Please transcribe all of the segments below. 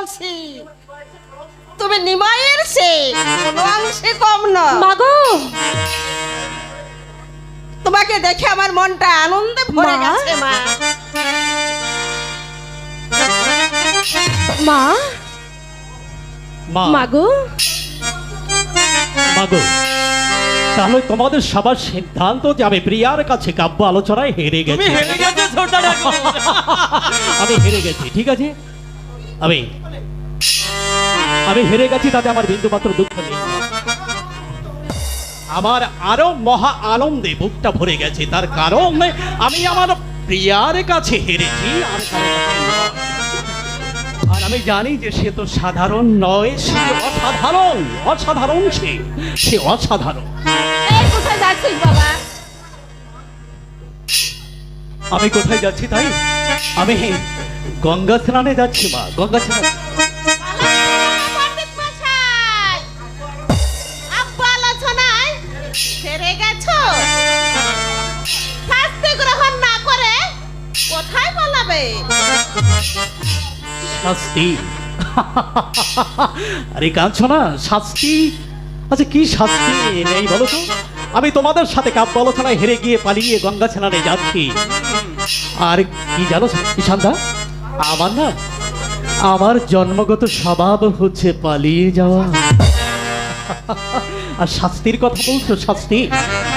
বলছি তুমি নিমাইয়ের সে অংশে কম না। মাগো। তোমাকে দেখে আমার মনটা আনন্দে ভরে গেছে মা। মা? মা। মাগো। মাগো তাহলে তোমাদের সবার সিদ্ধান্ত যে আমি প্রিয়ার কাছে কাব্য আলোচনায় হেরে গেছি। আমি হেরে গেছি ঠিক আছে? আমি আমি হেরে গেছি তাতে আমার বিন্দু মাত্র দুঃখ নেই। আমার আরও মহা আনন্দে বুকটা ভরে গেছে তার কারণ আমি আমার প্রিয়ার কাছে হেরেছি আর আমি জানি যে সে তো সাধারণ নয় সে অসাধারণ অসাধারণ সে সে অসাধারণ। আমি কোথায় যাচ্ছি তাই? আমি গঙ্গা স্নানে যাচ্ছি মা। গঙ্গা স্নান। শাস্তি গ্রহণ না করে কোথায় বলাবে শাস্তি? আরে কাঁদছো না? শাস্তি? আচ্ছা কি শাস্তি? নেই বলো তো। আমি তোমাদের সাথে কাব্য আলোচনায় হেরে গিয়ে পালিয়ে গঙ্গা স্নানে যাচ্ছি। আর কি জানো ঈশানদা আমার না আমার জন্মগত স্বভাব হচ্ছে পালিয়ে যাওয়া। আর শাস্তির কথা বলছো শাস্তি?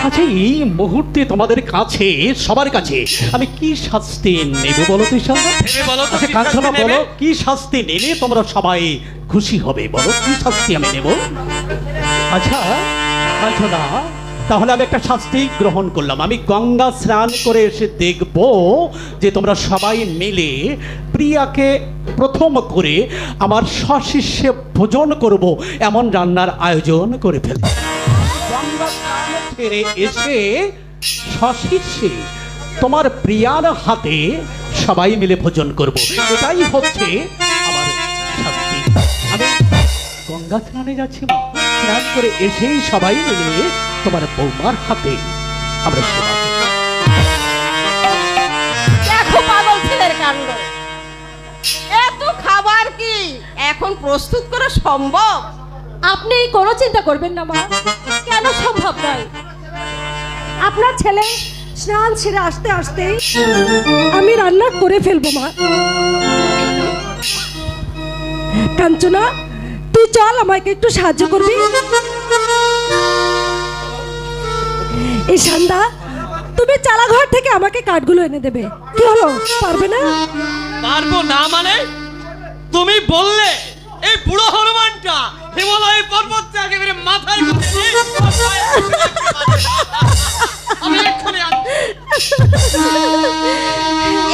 আচ্ছা এই মুহূর্তে তোমাদের কাছে সবার কাছে আমি কি শাস্তি নেব বলো তো ঈশানদা বলো আচ্ছা কি কাঞ্চনা শাস্তি বলো নেবে? কি শাস্তি নিলে তোমরা সবাই খুশি হবে বলো কি শাস্তি আমি নেব? আচ্ছা কাঞ্চনা তাহলে আমি একটা শাস্তি গ্রহণ করলাম। আমি গঙ্গা স্নান করে এসে দেখব যে তোমরা সবাই মিলে প্রিয়াকে প্রথম করে আমার সশিষ্যে ভোজন করব, এমন রান্নার আয়োজন করে ফেলব। গঙ্গা সেরে এসে সশিষ্যে তোমার প্রিয়ার হাতে সবাই মিলে ভোজন করব। এটাই হচ্ছে আমার শাস্তি। আমি গঙ্গা স্নানে যাচ্ছি মা। স্নান করে এসেই সবাই মিলে তোমার বৌমার হাতে আমরা সেবা দেখো পাগল ছেলের কাণ্ড। এত খাবার কি? এখন প্রস্তুত করা সম্ভব? আপনি কোনো চিন্তা করবেন না মা। কেন সম্ভব নয়? আপনার ছেলে স্নান ছেড়ে আসতে আসতে আমি রান্না করে ফেলব মা। কাঞ্চনা তুই চল আমাকে একটু সাহায্য করবি? এই সন্ধ্যা তুমি চালাঘর থেকে আমাকে কাঠগুলো এনে দেবে। কি হলো? পারবে না? পারব না মানে? তুমি বললে এই বুড়ো হনুমানটা হিমালয় পর্বতটা একেবারে মাথায়।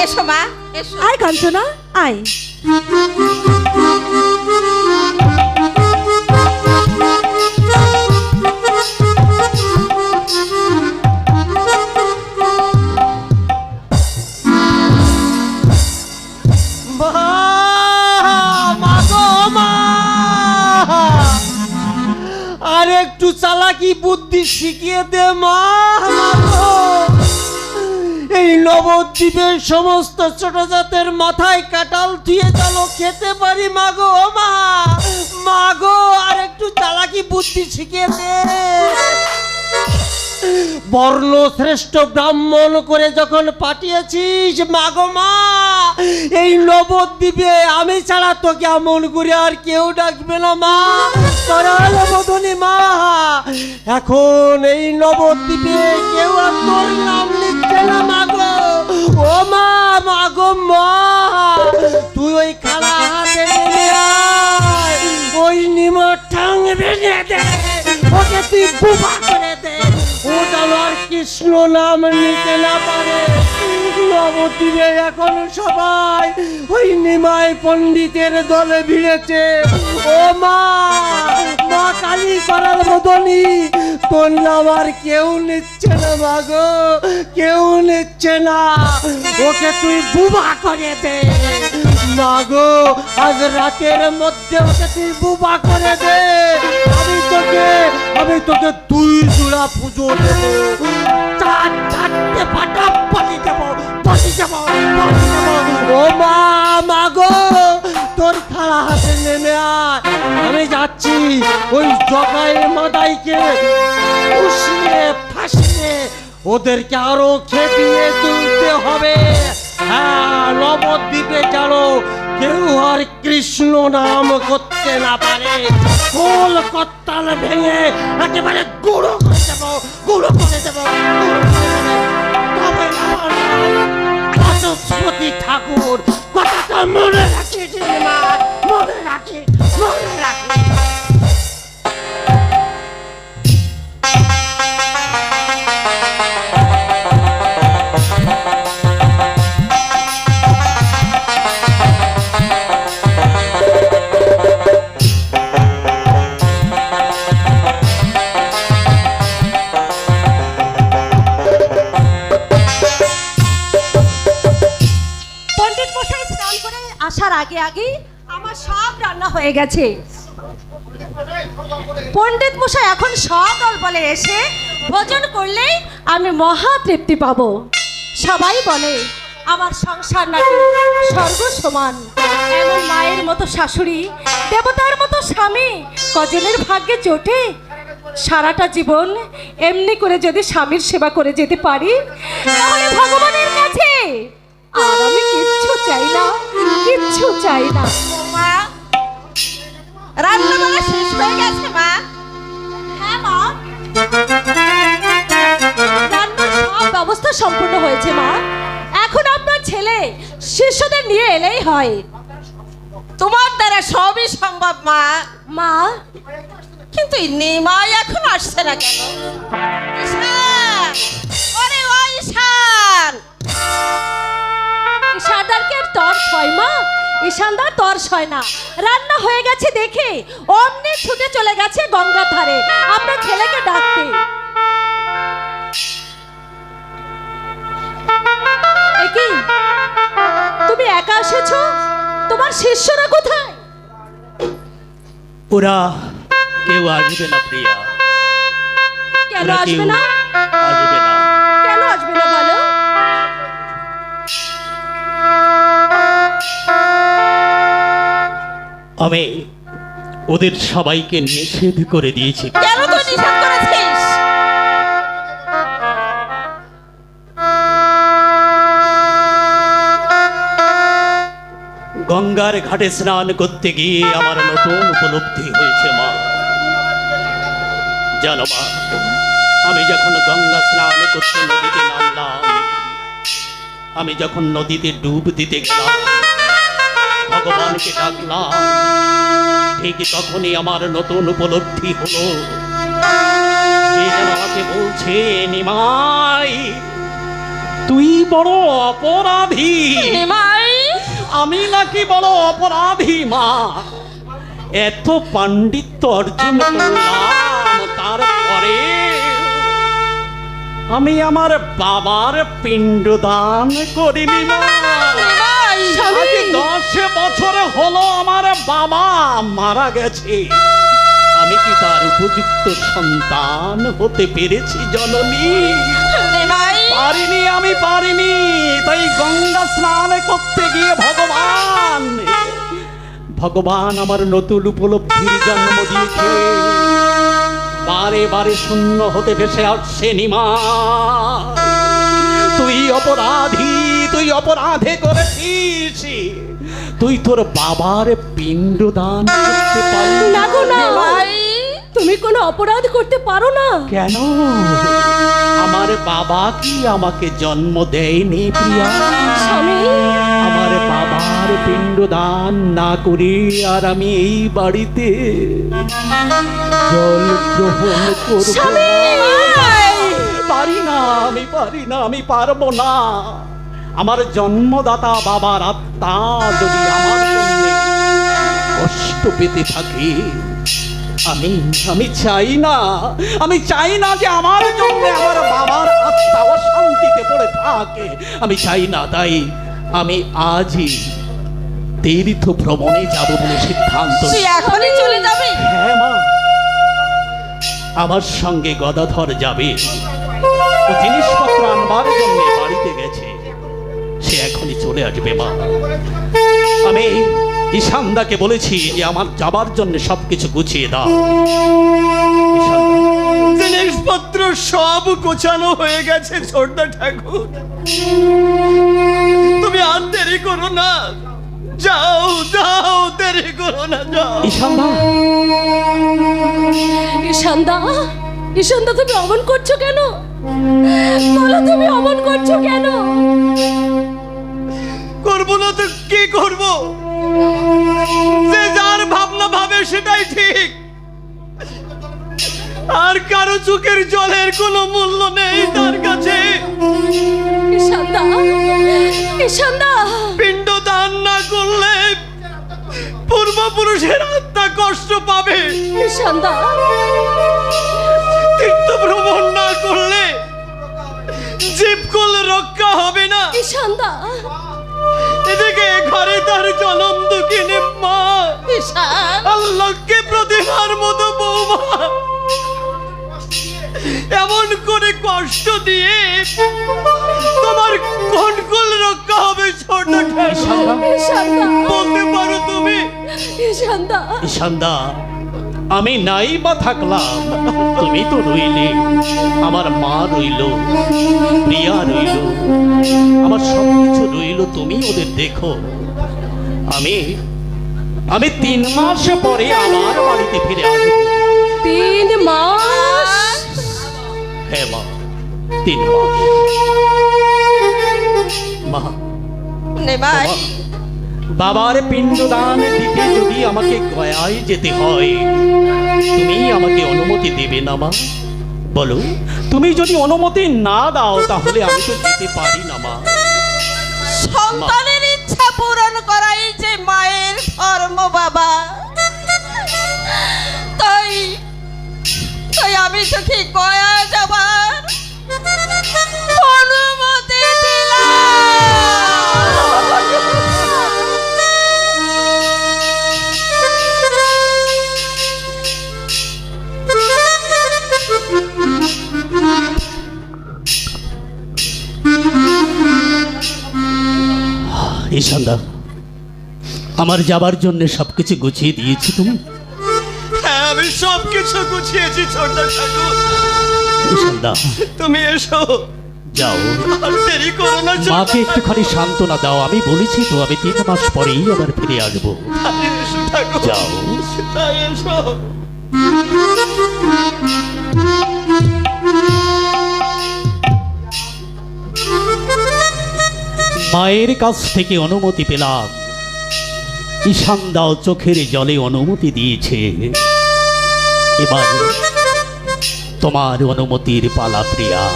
এসো মা এসো। আয় কাঞ্চনা আয়। চালাকি শিখিয়ে দে মা মা এই নবদ্বীপের সমস্ত ছোট জাতের মাথায় কাটাল দিয়ে চলো, খেতে পারি মাগো ও মা। মাগো আর একটু চালাকি বুদ্ধি শিখিয়ে দে। বর্ণ শ্রেষ্ঠ ব্রাহ্মণ করে যখন পাঠিয়েছিস মাগো মা, এই নবদ্বীপে আমি ছাড়া তোকে আমন করে আর কেউ ডাকবে না, মা। মদনী মা, এখন এই নবদ্বীপে কেউ আর তোর নাম লিখছে না মাগো ও মা মাগো মা, তুই ওই খালা হাতে ওই নিমর ঠাং ভেঙে দে, ওকে তুই বুবা কৃষ্ণ নাম নিতে না পারে। নবদ্বীপে এখন সবাই ওই নিমাই পণ্ডিতের দলে ভিড়েছে। ও মা কালী করার মতনই তোর আর কেউ নিচ্ছে না মাগো কেউ নিচ্ছে না। ওকে তুই বুবা করে দে। মাগো আজ রাতের মধ্যে ওকে তুই বুবা করে দে। আমি তোকে আমি তোকে দুই জোড়া পুজো মা তোর খালা হাতে নেমে আমি যাচ্ছি ওই জগাইয়ের মাদাইকে ফাঁসিয়ে। ওদেরকে আরও খেপিয়ে তুলতে হবে। হ্যাঁ নবদ্বীপে জানো কেউ আর কৃষ্ণ নাম করতে না পারে কোল কত্তাল ভেঙে একেবারে গুঁড়ো করে দেব, গুঁড়ো করে দেব। তবে বাচস্পতি ঠাকুর কথাটা মনে রাখিস মা, মনে রাখি মনে রাখিস হয়ে গেছে। পণ্ডিত মশাই, এখন সদল বলে এসে ভোজন করলেই আমি মহা তৃপ্তি পাবো। সবাই বলে, আমার সংসার নাকি স্বর্গ সমান এমন মায়ের মতো শাশুড়ি, দেবতার মতো স্বামী, কজনের ভাগ্যে জোটে সারাটা জীবন এমনি করে যদি স্বামীর সেবা করে যেতে পারি, তাহলে ভগবানের কাছে? আর আমি কিচ্ছু চাই না, কিচ্ছু চাই না। রান্না বান্না শেষ হয়ে গেছে মা। হ্যাঁ মা। রান্নার সব ব্যবস্থা সম্পূর্ণ হয়েছে মা। এখন আপনার ছেলে শিষ্যদের নিয়ে এলেই হয়। তোমার দ্বারা সবই সম্ভব মা। মা। কিন্তু নিমাই এখন আসছে না কেন! ওরে ও ঈশান! ঈশানদারকে আর তর হয় মা। ঈশানদার তর হয় না। রান্না হয়ে গেছে দেখে অমনি ছুটে চলে গেছে গঙ্গার ধারে। আপনার ছেলেকে ডাকতে। তুমি একা এসেছ? তোমার শিষ্যরা কোথায়? ওরা কেউ আসবে না প্রিয়া। কেন আসবে না? আসবে আমি ওদের সবাইকে নিষেধ করে দিয়েছি। কেন তুই নিষেধ করেছিস? গঙ্গার ঘাটে স্নান করতে গিয়ে আমার নতুন উপলব্ধি হয়েছে মা। জানো মা আমি যখন গঙ্গা স্নান করতে নদীতে নামলাম আমি যখন নদীতে ডুব দিতে গেলাম ভগবানকে ডাকলাম। ঠিক তখনই আমার নতুন উপলব্ধি হলো। আমাকে বলছে নিমাই তুই বড় অপরাধী। নিমাই? আমি নাকি বড় অপরাধী মা। এত পাণ্ডিত্য অর্জন করলাম তারপরে আমি আমার বাবার পিণ্ডদান করিনি মা। আজ দশ বছর হলো আমার বাবা মারা গেছে। আমি কি তার উপযুক্ত সন্তান হতে পেরেছি জননী? পারিনি আমি পারিনি। তাই গঙ্গা স্নান করতে গিয়ে ভগবান ভগবান আমার নতুন উপলব্ধির জন্ম দিয়েছে। বারে বারে শূন্য হতে ভেসে আসছে নিমা। অপরাধী তুই অপরাধে করেছিস। তুই তোর বাবার পিণ্ড দান করতে পারলি না। গো না। তুমি কোনো অপরাধ করতে পারো না। কেন? আমার বাবা কি আমাকে জন্ম দেয়নি প্রিয়া? স্বামী। আমার বাবার পিণ্ডদান না করে আর আমি এই বাড়িতে জল গ্রহণ করব স্বামী! পারি না আমি পারি না আমি পারব না। আমার জন্মদাতা বাবার আত্মা যদি আমার জন্য কষ্ট পেতে থাকে আমি আমি চাই না আমি চাই না যে আমার জন্য আমার বাবার আত্মা অশান্তিতে পড়ে থাকে। আমি চাই না তাই আমি আজই তীর্থ ভ্রমণে যাব বলে সিদ্ধান্ত এখনই চলে যাবি? হ্যাঁ মা। আমার সঙ্গে গদাধর যাবে। ও জিনিসপত্র আনবার জন্য বাড়িতে গেছে। সে এখনই চলে আসবে মা। আমি ঈশানদাকে বলেছি যে আমার যাবার জন্য সবকিছু গুছিয়ে দাও। জিনিসপত্র সব গোছানো হয়ে গেছে ছোটদা ঠাকুর। তুমি আর দেরি করো না। যাও যাও দেরি করো না যাও। ঈশানদা। ঈশানদা ঈশানদা তুমি অমন করছ কেন? বলো তুমি অমন করছ কেন? করব না তো কি করব? যে যার ভাবনা ভাবে সেটাই ঠিক। আর কারও চোখের জলের কোনো মূল্য নেই তার কাছে। ঈশানদা ঈশানদা। পিণ্ড দান না করলে পূর্বপুরুষের আত্মা কষ্ট পাবে। ঈশানদা তীর্থ ভ্রমণ না করলে জীবকুল রক্ষা হবে না। ঈশানদা। এদিকে ঘরে তার জনম দুঃখিনী মা। ঈশান। আল্লাহকে প্রতিমার মতো বৌমা। এমন করে কষ্ট দিয়ে তোমার কোন রক্ষা হবে ছোট বলতে পারো তুমি? ঈশানদা। ঈশানদা আমি নাই বা থাকলাম। তুমি তো রইলে আমার মা রইল প্রিয়া রইল আমার সব কিছু রইল তুমি ওদের দেখো। আমি আমি তিন মাস পরে আমার বাড়িতে ফিরে আসব। তিন মাস? হ্যাঁ মা তিন মাস। মা নে ভাই। বাবার পিণ্ডদান দিতে যদি আমাকে গয়ায় যেতে হয়, তুমি আমাকে অনুমতি দেবে না মা। বলো, তুমি যদি অনুমতি না দাও, তাহলে আমি তো যেতে পারি না মা। সন্তানের ইচ্ছা পূরণ করাই যে মায়ের ধর্ম বাবা। তাই তাই আমি তোকে গয়া যাবার অনুমতি ঈশানদা আমার যাবার জন্য সবকিছু গুছিয়ে দিয়েছি তুমি? হ্যাঁ আমি সব কিছু গুছিয়েছি ছোট ঠাকুর। ঈশানদা তুমি এসো। যাও। আর দেরি করো না মাকে একটুখানি সান্ত্বনা দাও। আমি বলেছি তো আমি তিন মাস পরেই আবার ফিরে আসব। যাও। এসো। মায়ের কাছ থেকে অনুমতি পেলাম। ঈশান দাও চোখের জলে অনুমতি দিয়েছে। এবার তোমার অনুমতির পালা প্রিয়া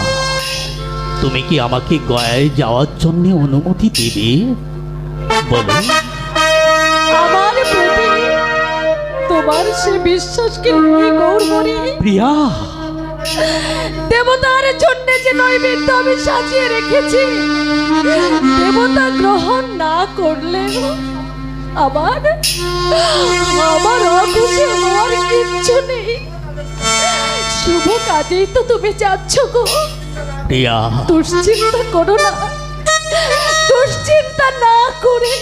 তুমি কি আমাকে গয়ায় যাওয়ার জন্য অনুমতি দেবে? বলো। আমার প্রতি তোমার সে বিশ্বাসকে প্রিয়া! দেবতার জন্য যে নৈবেদ্য আমি সাজিয়ে রেখেছি দেবতা গ্রহণ না করলে আমার আমার অখুশি হওয়ার কিচ্ছু নেই। শুভ কাজেই তো তুমি যাচ্ছ গো। প্রিয়া। দুশ্চিন্তা করো না। দুশ্চিন্তা না করে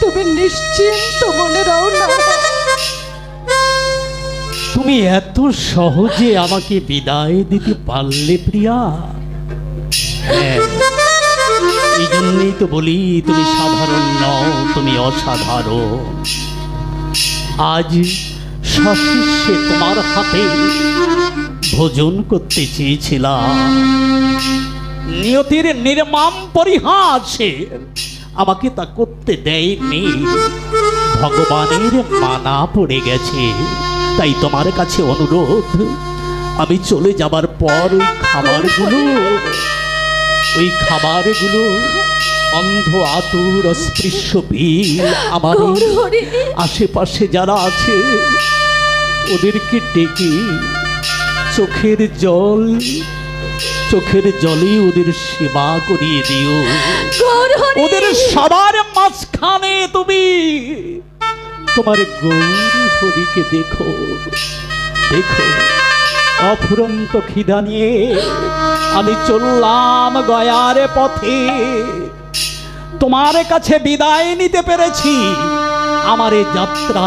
তুমি নিশ্চিন্ত মনে রও না। তুমি এত সহজে আমাকে বিদায় দিতে পারলে প্রিয়া? হ্যাঁ এই জন্যই তো বলি তুমি সাধারণ নও, তুমি অসাধারণ। আজ সশিষ্যে তোমার হাতে ভোজন করতে চেয়েছিলাম। নিয়তির নির্মাম পরিহাসে আমাকে তা করতে দেয়নি। ভগবানের মানা পড়ে গেছে। তাই তোমার কাছে অনুরোধ আমি চলে যাবার পর ওই খাবারগুলো ওই খাবারগুলো অন্ধ আতুর অস্পৃশ্য ভিড় আমার আশেপাশে যারা আছে ওদেরকে ডেকে চোখের জল চোখের জলে ওদের সেবা করিয়ে দিও। ওদের সবার মাঝখানে তুমি তোমার গৌরী হরিকে দেখো। দেখো অফুরন্ত খিদা নিয়ে আমি চললাম গয়ার পথে। তোমার কাছে বিদায় নিতে পেরেছি। আমার এই যাত্রা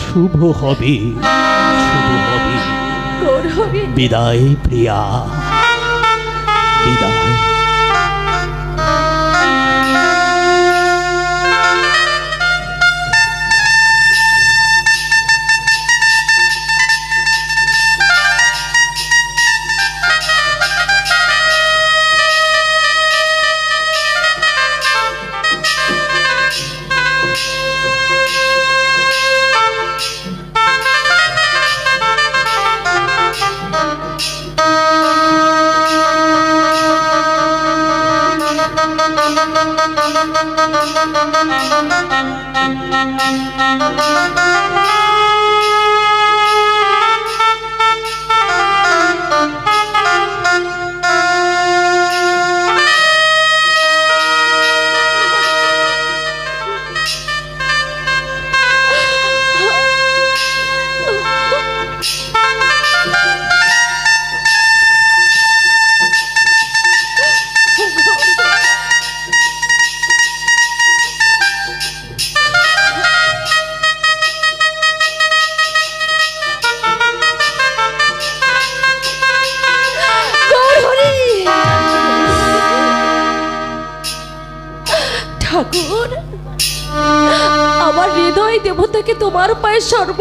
শুভ হবে শুভ হবে। বিদায় প্রিয়া বিদায়। পায়ে সর্ব